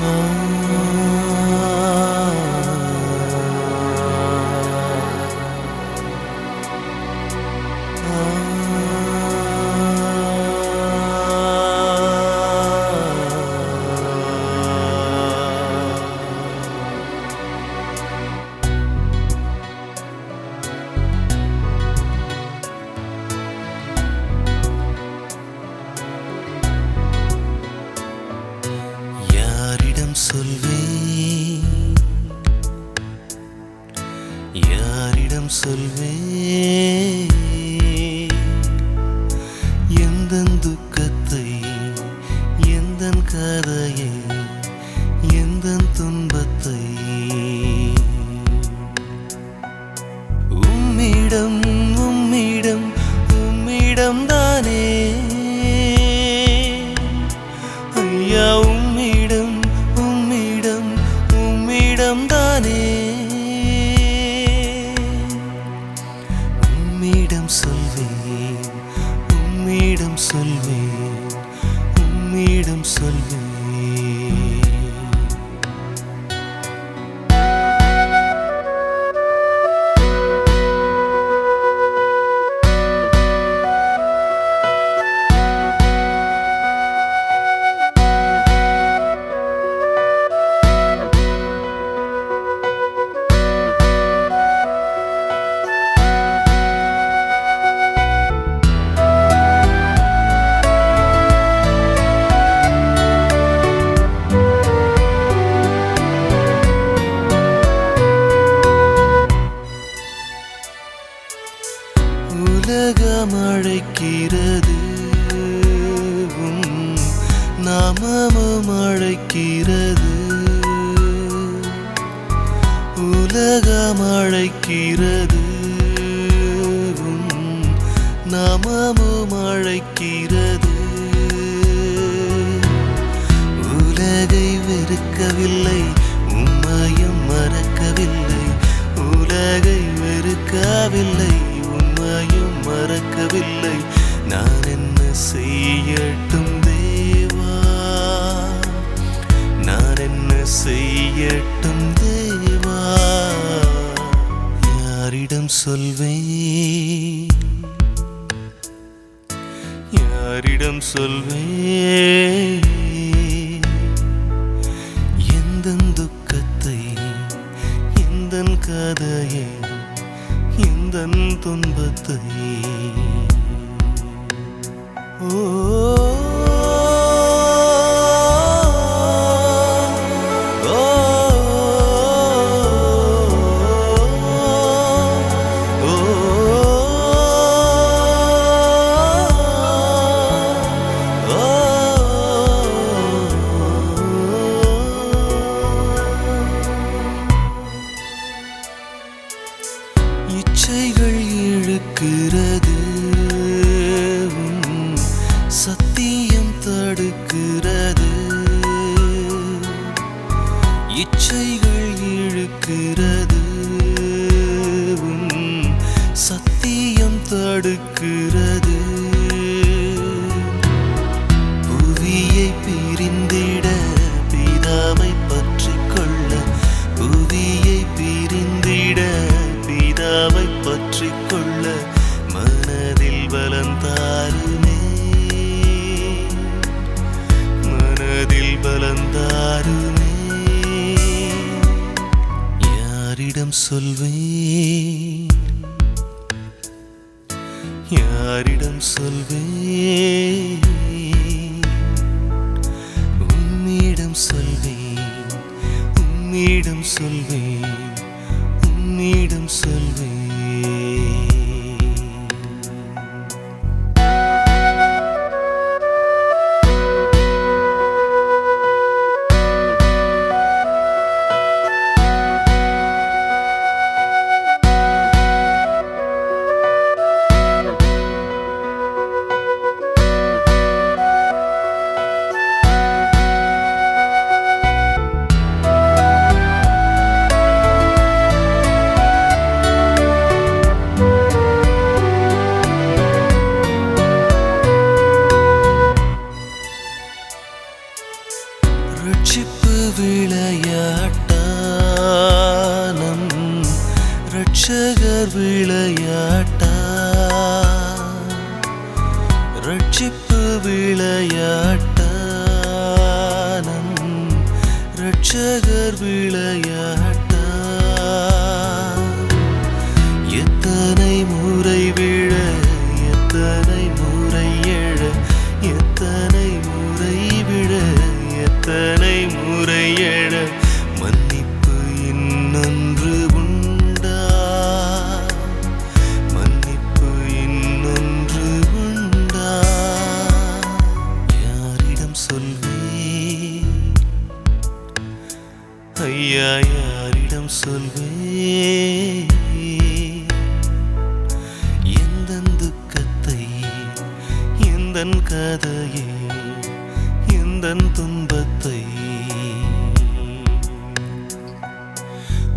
யாரிடம் உம்மிடம் நாமமும் அழைக்கிறது உலகை வெறுக்கவில்லை உண்மையும் மறக்கவில்லை. உலகை வெறுக்கவில்லை உண்மையும் மறக்கவில்லை. நான் என்ன செய்யட்டும் தேவா? நான் என்ன செய்யட்டும் தேவா? யாரிடம் சொல்வேன்? யாரிடம் சொல்வேன். எந்த துக்கத்தை எந்த கதையை எந்த துன்பத்தை. ஓ, கலந்தாருமே யாரிடம் சொல்வேன்? யாரிடம் சொல்வேன்? உம்மிடம் சொல்வேன். உம்மிடம் சொல்வேன். உம்மிடம் சொல்வேன். ரட்சகர் விளையாட்டா? ரட்சிப்பு விளையாட்டானம் ரட்சகர் விளையாட்டா? ஐயா யாரிடம் சொல்வேன். எந்த துக்கத்தை எந்த கதையை எந்த துன்பத்தை.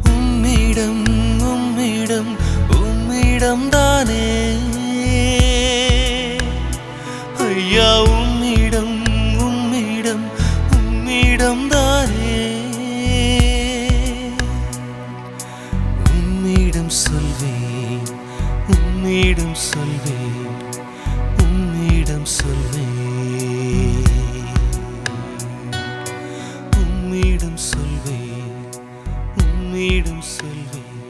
உம்மிடம் உம்மிடம் உம்மிடம் தானே உம்மிடம் சொல்வேன் உம்மிடம் சொல்வேன்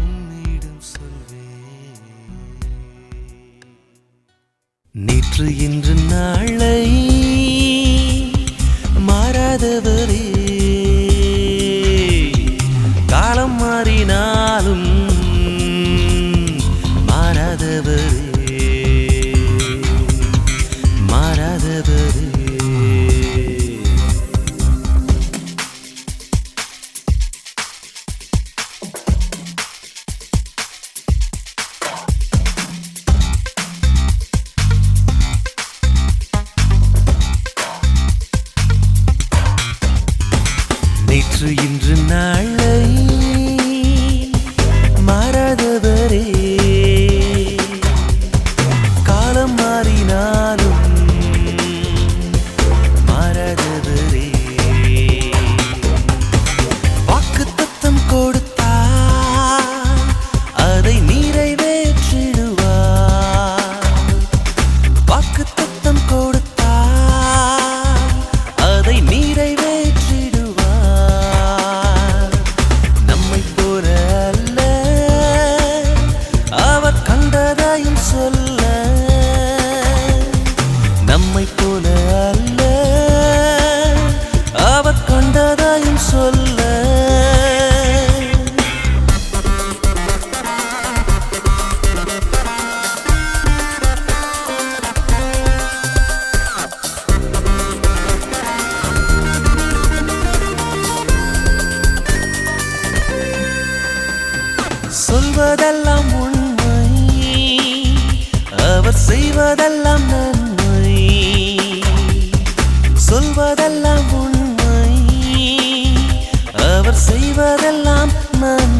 உம்மிடம் சொல்வேன். நேற்று இன்று நாளை மாறாதவரே. காலம் மாறினாலும் மாறாதவரே. நேற்று இன்று நாளை மாறாதவரே சொல்வதெல்லாம் உண்மை. அவர் செய்வதெல்லாம் நன்மை. சொல்வதெல்லாம் உண்மை. அவர் செய்வதெல்லாம் நன்மை.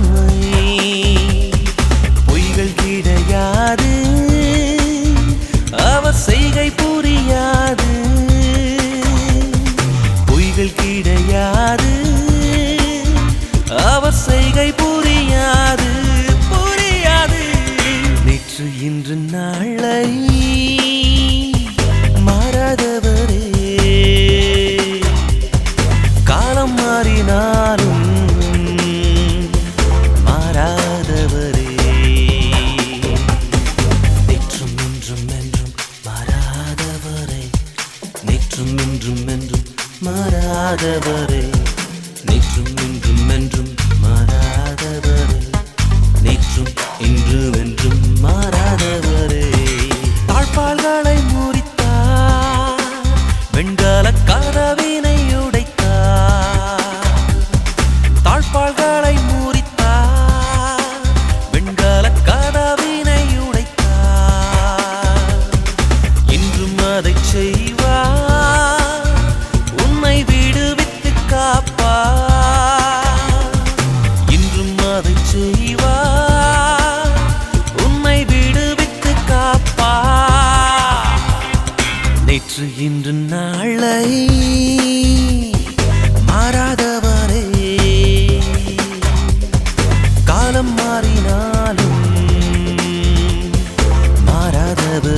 மாறாதவரே. நேற்றும் இன்றும் என்றும் மாறாதவரே. நேற்றும் இன்றும் என்றும் மாறாதவரே. தாழ்பால்களை மூறித்தார் வெண்கால கதவினை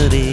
melody.